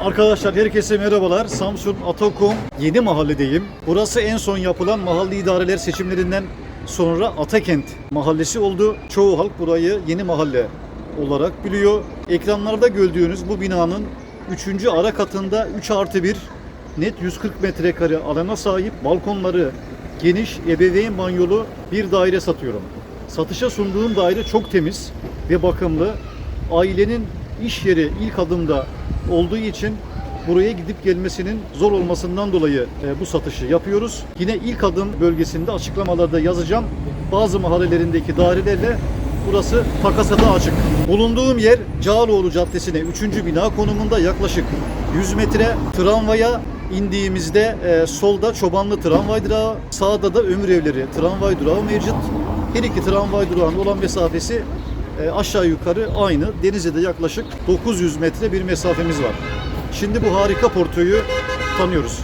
Arkadaşlar herkese merhabalar. Samsun Atakum Yeni Mahalledeyim. Burası en son yapılan mahalle idareler seçimlerinden sonra Atakent mahallesi oldu. Çoğu halk burayı Yeni Mahalle olarak biliyor. Ekranlarda gördüğünüz bu binanın 3. ara katında 3 artı 1 net 140 metrekare alana sahip balkonları geniş ebeveyn banyolu bir daire satıyorum. Satışa sunduğum daire çok temiz ve bakımlı. Ailenin iş yeri ilk adımda olduğu için buraya gidip gelmesinin zor olmasından dolayı e, bu satışı yapıyoruz. Yine ilk adım bölgesinde açıklamalarda yazacağım. Bazı mahallelerindeki dairelerle burası takasa da açık. Bulunduğum yer Cağaloğlu Caddesi'ne 3. bina konumunda yaklaşık 100 metre tramvaya indiğimizde e, solda Çobanlı tramvay durağı, sağda da Ömür Evleri tramvay durağı mevcut. Her iki tramvay durağının olan mesafesi e, aşağı yukarı aynı. Denize de yaklaşık 900 metre bir mesafemiz var. Şimdi bu harika portoyu tanıyoruz.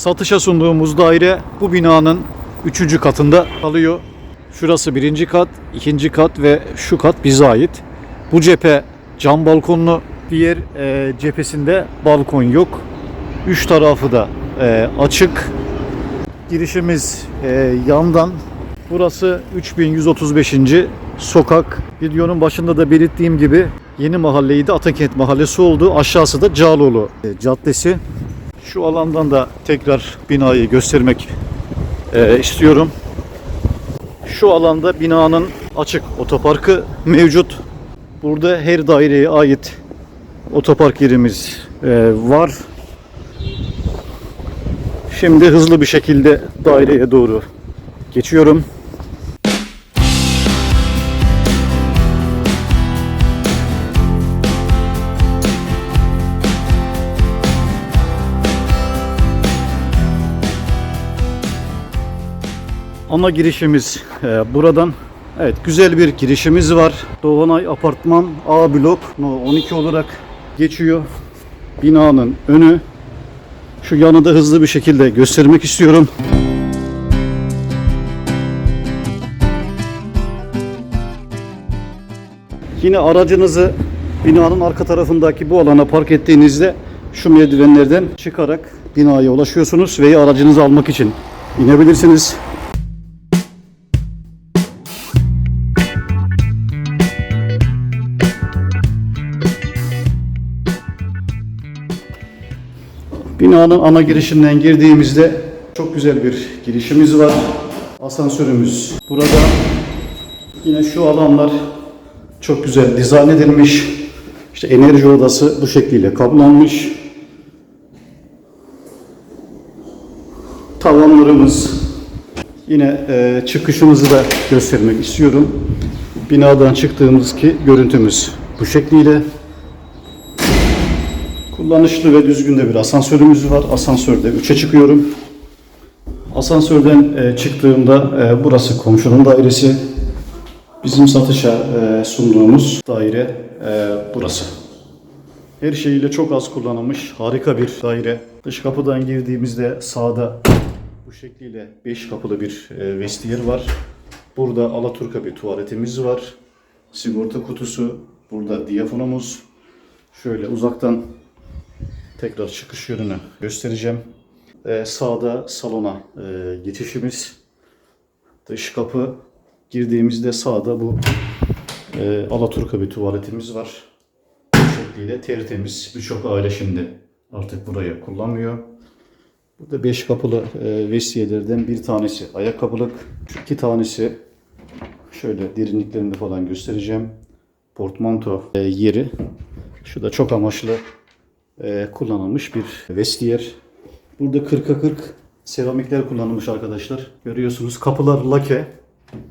Satışa sunduğumuz daire bu binanın 3. katında kalıyor. Şurası birinci kat, ikinci kat ve şu kat bize ait. Bu cephe cam balkonlu. Diğer e, cephesinde balkon yok. Üç tarafı da e, açık. Girişimiz e, yandan. Burası 3135. sokak. Videonun başında da belirttiğim gibi yeni mahalleydi. Atakent mahallesi oldu. Aşağısı da Cağaloğlu e, caddesi. Şu alandan da tekrar binayı göstermek e, istiyorum. Şu alanda binanın açık otoparkı mevcut. Burada her daireye ait otopark yerimiz e, var. Şimdi hızlı bir şekilde daireye doğru geçiyorum. Ana girişimiz e, buradan. Evet güzel bir girişimiz var. Doğanay Apartman A blok no 12 olarak geçiyor. Binanın önü. Şu yanı da hızlı bir şekilde göstermek istiyorum. Yine aracınızı binanın arka tarafındaki bu alana park ettiğinizde şu merdivenlerden çıkarak binaya ulaşıyorsunuz veya aracınızı almak için inebilirsiniz. Binanın ana girişinden girdiğimizde çok güzel bir girişimiz var. Asansörümüz burada. Yine şu alanlar çok güzel dizayn edilmiş. İşte enerji odası bu şekliyle kaplanmış. Tavanlarımız yine e, çıkışımızı da göstermek istiyorum. Binadan çıktığımız ki görüntümüz bu şekliyle. Kullanışlı ve düzgün de bir asansörümüz var. Asansörde 3'e çıkıyorum. Asansörden e, çıktığımda e, burası komşunun dairesi. Bizim satışa e, sunduğumuz daire e, burası. Her şeyiyle çok az kullanılmış harika bir daire. Dış kapıdan girdiğimizde sağda bu şekliyle 5 kapılı bir e, vestiyer var. Burada Alaturka bir tuvaletimiz var. Sigorta kutusu. Burada diyafonumuz. Şöyle uzaktan tekrar çıkış yönünü göstereceğim. Ee, sağda salona e, geçişimiz. Dış kapı girdiğimizde sağda bu e, Alaturka bir tuvaletimiz var. Bu şekliyle tertemiz. Birçok aile şimdi artık burayı kullanmıyor. Burada 5 kapılı e, vesiyelerden bir tanesi ayakkabılık. Şu iki tanesi şöyle derinliklerini falan göstereceğim. Portmanto e, yeri. Şu da çok amaçlı e, kullanılmış bir vestiyer. Burada 40'a 40 seramikler kullanılmış arkadaşlar. Görüyorsunuz kapılar lake.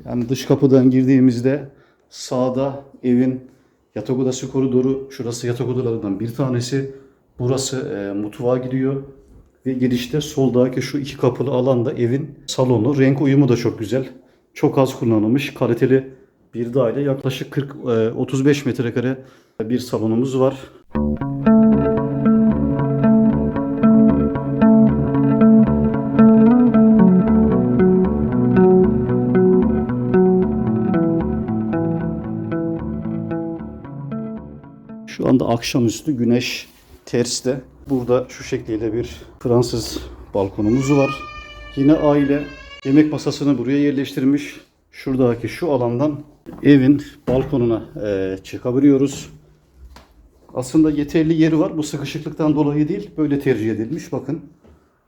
Yani dış kapıdan girdiğimizde sağda evin yatak odası koridoru. Şurası yatak odalarından bir tanesi. Burası e, mutfağa gidiyor. Ve girişte soldaki şu iki kapılı alanda evin salonu. Renk uyumu da çok güzel. Çok az kullanılmış. Kaliteli bir daire. Yaklaşık 40 e, 35 metrekare bir salonumuz var. Şu anda akşamüstü güneş terste. Burada şu şekliyle bir Fransız balkonumuz var. Yine aile yemek masasını buraya yerleştirmiş. Şuradaki şu alandan evin balkonuna eee, çıkabiliyoruz. Aslında yeterli yeri var. Bu sıkışıklıktan dolayı değil. Böyle tercih edilmiş. Bakın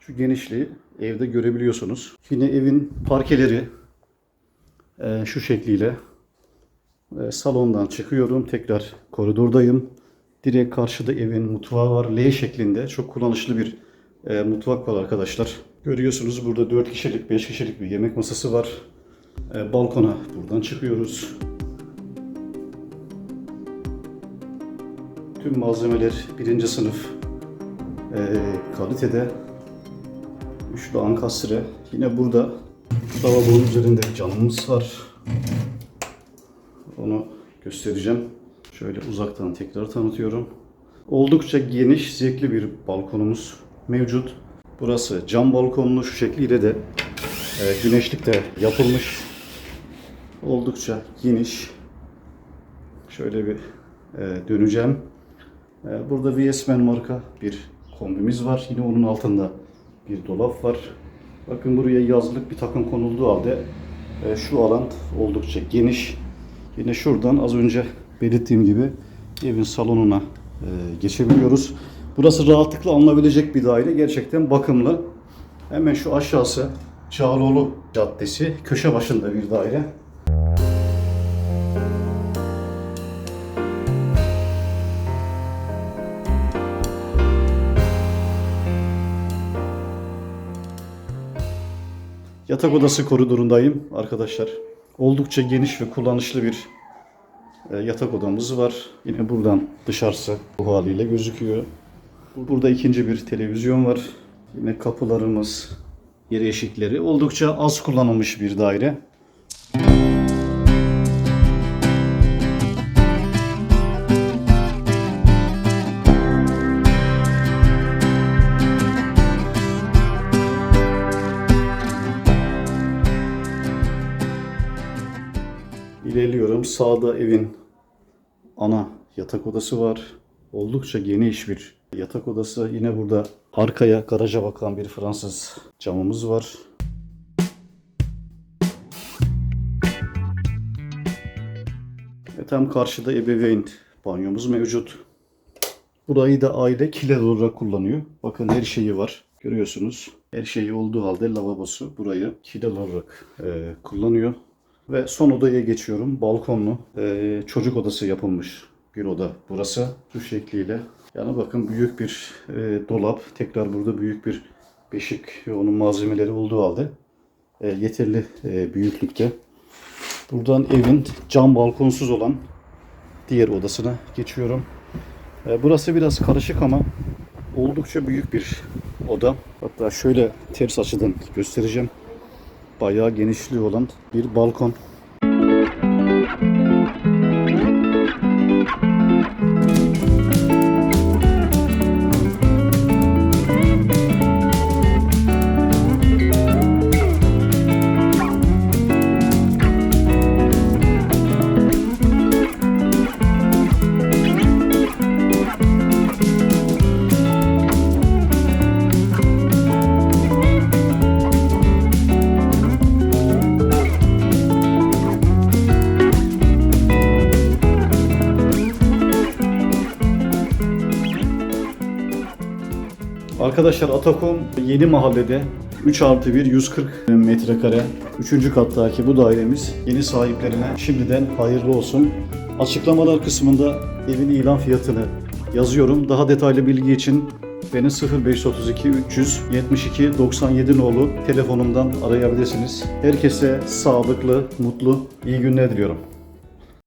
şu genişliği evde görebiliyorsunuz. Yine evin parkeleri eee, şu şekliyle e, salondan çıkıyorum. Tekrar koridordayım. Direkt karşıda evin mutfağı var. L şeklinde. Çok kullanışlı bir e, mutfak var arkadaşlar. Görüyorsunuz burada 4 kişilik, 5 kişilik bir yemek masası var. E, balkona buradan çıkıyoruz. Tüm malzemeler birinci sınıf e, kalitede. Üçlü ankastre. Yine burada lavabonun üzerinde camımız var. Onu göstereceğim. Şöyle uzaktan tekrar tanıtıyorum. Oldukça geniş, zevkli bir balkonumuz mevcut. Burası cam balkonlu şu şekliyle de e, güneşlik de yapılmış. Oldukça geniş. Şöyle bir e, döneceğim. E, burada VSMan marka bir kombimiz var. Yine onun altında bir dolap var. Bakın buraya yazlık bir takım konulduğu halde e, şu alan oldukça geniş. Yine şuradan az önce belirttiğim gibi evin salonuna e, geçebiliyoruz. Burası rahatlıkla alınabilecek bir daire. Gerçekten bakımlı. Hemen şu aşağısı Çağlıoğlu Caddesi. Köşe başında bir daire. Yatak odası koridorundayım arkadaşlar. Oldukça geniş ve kullanışlı bir yatak odamız var. Yine buradan dışarısı bu haliyle gözüküyor. Burada ikinci bir televizyon var. Yine kapılarımız, yeri eşikleri. Oldukça az kullanılmış bir daire. İlerliyorum. Sağda evin ana yatak odası var. Oldukça geniş bir yatak odası. Yine burada arkaya garaja bakan bir Fransız camımız var. Tam karşıda ebeveyn banyomuz mevcut. Burayı da aile kiler olarak kullanıyor. Bakın her şeyi var. Görüyorsunuz. Her şeyi olduğu halde lavabosu burayı kiler olarak e, kullanıyor. Ve son odaya geçiyorum. Balkonlu. e, çocuk odası yapılmış bir oda burası. Bu şekliyle. Yani bakın büyük bir e, dolap. Tekrar burada büyük bir beşik ve onun malzemeleri olduğu halde e, yeterli e, büyüklükte. Buradan evin cam balkonsuz olan diğer odasına geçiyorum. E, burası biraz karışık ama oldukça büyük bir oda. Hatta şöyle ters açıdan göstereceğim. Bayağı genişliği olan bir balkon. Arkadaşlar Atakum yeni mahallede 3 artı 1 140 metrekare 3. kattaki bu dairemiz yeni sahiplerine şimdiden hayırlı olsun. Açıklamalar kısmında evin ilan fiyatını yazıyorum. Daha detaylı bilgi için beni 0532 372 97 nolu telefonumdan arayabilirsiniz. Herkese sağlıklı, mutlu, iyi günler diliyorum.